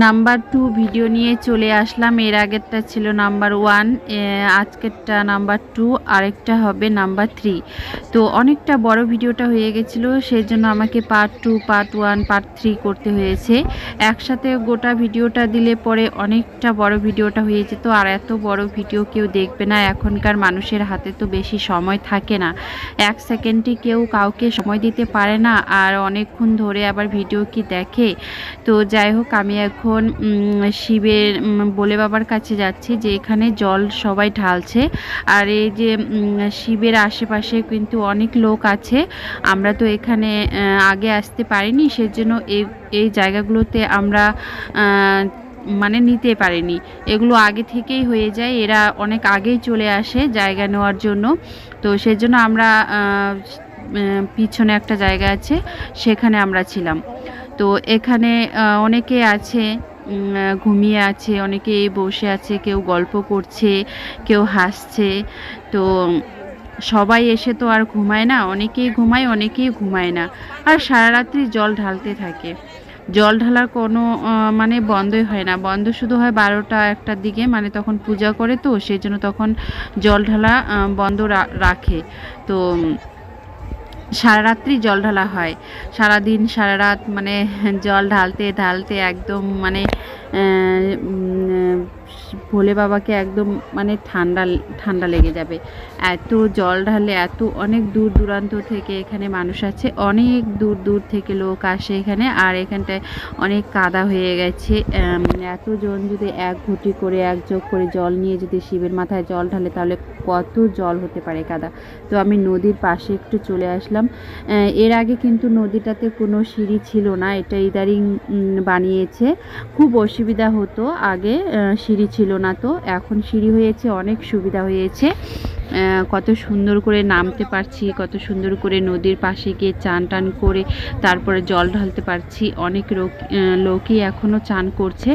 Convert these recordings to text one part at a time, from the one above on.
Number two video নিয়ে চলে আসলাম। এর আগেরটা ছিল নাম্বার ওয়ান আজকেরটা নাম্বার টু, আরেকটা হবে নাম্বার থ্রি। তো অনেকটা বড় ভিডিওটা হয়ে গেছিল সেই জন্য আমাকে part two, part one, part three করতে হয়েছে। একসাথে গোটা ভিডিওটা দিলে পরে অনেকটা বড় ভিডিওটা হয়ে যেত আর এত বড় ভিডিও কেউ দেখবে না, এখনকার মানুষের হাতে তো বেশি সময় থাকে না। এক সেকেন্ডে কেউ কাউকে সময় দিতে পারে না, আর অনেকক্ষণ ধরে আবার ভিডিও কি দেখে? তো যাই হোক, আমি এখন শিবের বলে বাবার কাছে যাচ্ছি যে এখানে জল সবাই ঢালছে। আর এই যে শিবের আশেপাশে কিন্তু অনেক লোক আছে। আমরা তো এখানে আগে আসতে পারিনি, সেজন্য এই এই জায়গাগুলোতে আমরা মানে নিতে পারিনি। এগুলো আগে থেকেই হয়ে যায়, এরা অনেক আগেই চলে আসে জায়গা নেওয়ার জন্য। তো সেজন্য আমরা পিছনে একটা জায়গা আছে, সেখানে আমরা ছিলাম। তো এখানে অনেকে আছে ঘুমিয়ে আছে, অনেকে বসে আছে, কেউ গল্প করছে, কেউ হাসছে। তো সবাই এসে তো আর ঘুমায় না, অনেকেই ঘুমায় অনেকেই ঘুমায় না। আর সারা রাত্রি জল ঢালতে থাকে। জল ঢালার কোনো মানে বন্ধই হয় না। বন্ধ শুধু হয় বারোটা একটার দিকে মানে তখন পূজা করে তো, সেই জন্য তখন জল ঢালা বন্ধ রাখে। তো সারা রাত্রি জল ঢালা হয়। সারা দিন সারা রাত মানে জল ঢালতে ঢালতে একদম মানে ভোলে বাবাকে একদম মানে ঠান্ডা ঠান্ডা লেগে যাবে। এত জল ঢালে এত অনেক দূর দূরান্ত থেকে এখানে মানুষ আছে অনেক দূর দূর থেকে লোক আসে এখানে আর এখানটায় অনেক কাদা হয়ে গেছে। এতজন যদি এক ঘুটি করে এক যোগ করে জল নিয়ে যদি শিবের মাথায় জল ঢালে তাহলে কত জল হতে পারে কাদা। তো আমি নদীর পাশে একটু চলে আসলাম। এর আগে কিন্তু নদীটাতে কোনো সিঁড়ি ছিল না এটা ইদারিং বানিয়েছে। খুব অসুবিধা হতো আগে আহ, সিঁড়ি ছিল না তো, এখন সিঁড়ি হয়েছে, অনেক সুবিধা হয়েছে। কত সুন্দর করে নামতে পারছি, কত সুন্দর করে নদীর পাশে গিয়ে চান টান করে তারপরে জল ঢালতে পারছি। অনেক লোক লোকই এখনও চান করছে।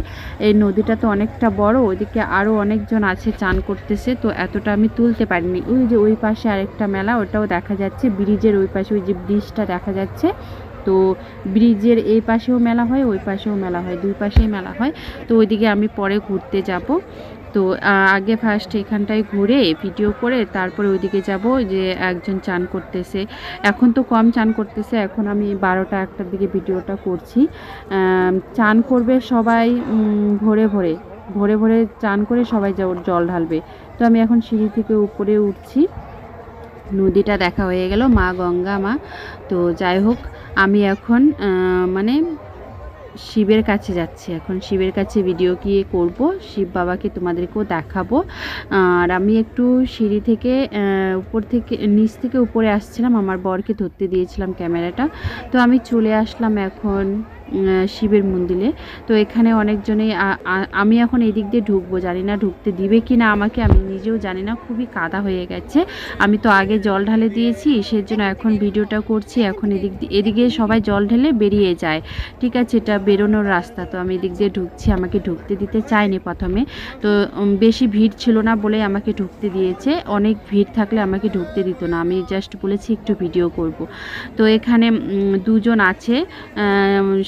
এই নদীটা তো অনেকটা বড়, ওইদিকে আরও অনেকজন আছে চান করতেছে, তো এতটা আমি তুলতে পারিনি। ওই যে ওই পাশে আরেকটা মেলা, ওটাও দেখা যাচ্ছে, ব্রিজের ওই পাশে ওই যে ব্রিজটা দেখা যাচ্ছে। তো ব্রিজের এই পাশেও মেলা হয়, ওই পাশেও মেলা হয়, দুই পাশেই মেলা হয়। তো ওইদিকে আমি পরে ঘুরতে যাব। তো আগে ফার্স্ট এখানটায় ঘুরে ভিডিও করে তারপরে ওইদিকে যাব যে একজন চান করতেছে। এখন তো কম চান করতেছে, এখন আমি বারোটা একটার দিকে ভিডিওটা করছি। চান করবে সবাই ভোরে ভোরে। ভোরে ভোরে চান করে সবাই জল ঢালবে। তো আমি এখন সিঁড়ি থেকে উপরে উঠছি। নদীটা দেখা হয়ে গেল, মা গঙ্গা মা। তো যাই হোক, আমি এখন মানে শিবের কাছে যাচ্ছি। এখন শিবের কাছে ভিডিও কি করব। শিব বাবাকে তোমাদেরকেও দেখাবো। আর আমি একটু সিঁড়ি থেকে উপর থেকে, নিচ থেকে উপরে আসছিলাম। আমার বরকে ধরতে দিয়েছিলাম ক্যামেরাটা। তো আমি চলে আসলাম এখন। শিবের মন্দিরে। তো এখানে অনেকজনেই আমি এখন এই দিক দিয়ে ঢুকবো, জানি না ঢুকতে দিবে কি না আমাকে, আমি নিজেও জানি না, খুবই কাদা হয়ে গেছে। আমি তো আগে জল ঢালে দিয়েছি, সেজন্য এখন ভিডিওটা করছি, এখন এদিক এদিকে সবাই জল ঢেলে বেরিয়ে যায়। ঠিক আছে, এটা বেরোনোর রাস্তা, তো আমি এদিক দিয়ে ঢুকছি, আমাকে ঢুকতে দিতে চায়নি প্রথমে। তো বেশি ভিড় ছিল না বলে আমাকে ঢুকতে দিয়েছে, অনেক ভিড় থাকলে আমাকে ঢুকতে দিত না, আমি জাস্ট বলেছি একটু ভিডিও করব। তো এখানে দুজন আছে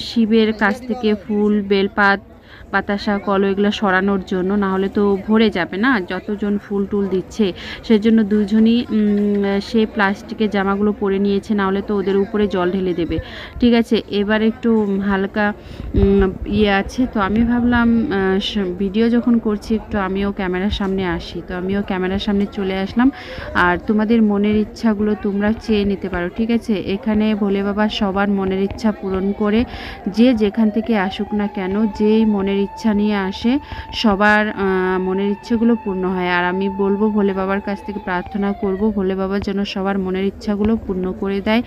শিবের কাছ থেকে ফুল বেলপাত বাতাসা কলো এগুলো সরানোর জন্য না হলে তো ভরে যাবে না, যতজন ফুল টুল দিচ্ছে। সেজন্য দুজনই সে প্লাস্টিকের জামাগুলো পরে নিয়েছে না হলে তো ওদের উপরে জল ঢেলে দেবে। ঠিক আছে, এবার একটু হালকা ইয়ে আছে, তো আমি ভাবলাম ভিডিও যখন করছি একটু আমিও ক্যামেরার সামনে আসি। তো আমিও ক্যামেরার সামনে চলে আসলাম। আর তোমাদের মনের ইচ্ছাগুলো তোমরা চেয়ে নিতে পারো, ঠিক আছে? এখানে ভোলে বাবা সবার মনের ইচ্ছা পূরণ করে, যে যেখান থেকে আসুক না কেন, যেই মনের ইচ্ছা নিয়ে আসে, সবার মনের ইচ্ছেগুলো পূর্ণ হয়। আর আমি বলব, ভোলে বাবার কাছ থেকে প্রার্থনা করব, ভোলে বাবা যেন সবার মনের ইচ্ছাগুলো পূর্ণ করে দেয়।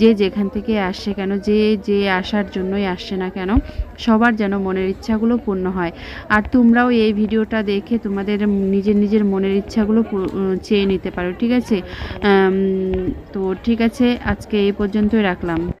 যে যেখান থেকে আসে কেন, যে যে আসার জন্যই আসছে না কেন, সবার যেন মনের ইচ্ছাগুলো পূর্ণ হয়। আর তোমরাও এই ভিডিওটা দেখে তোমাদের নিজের নিজের মনের ইচ্ছাগুলো চেয়ে নিতে পারো, ঠিক আছে? তো ঠিক আছে, আজকে এই পর্যন্তই রাখলাম।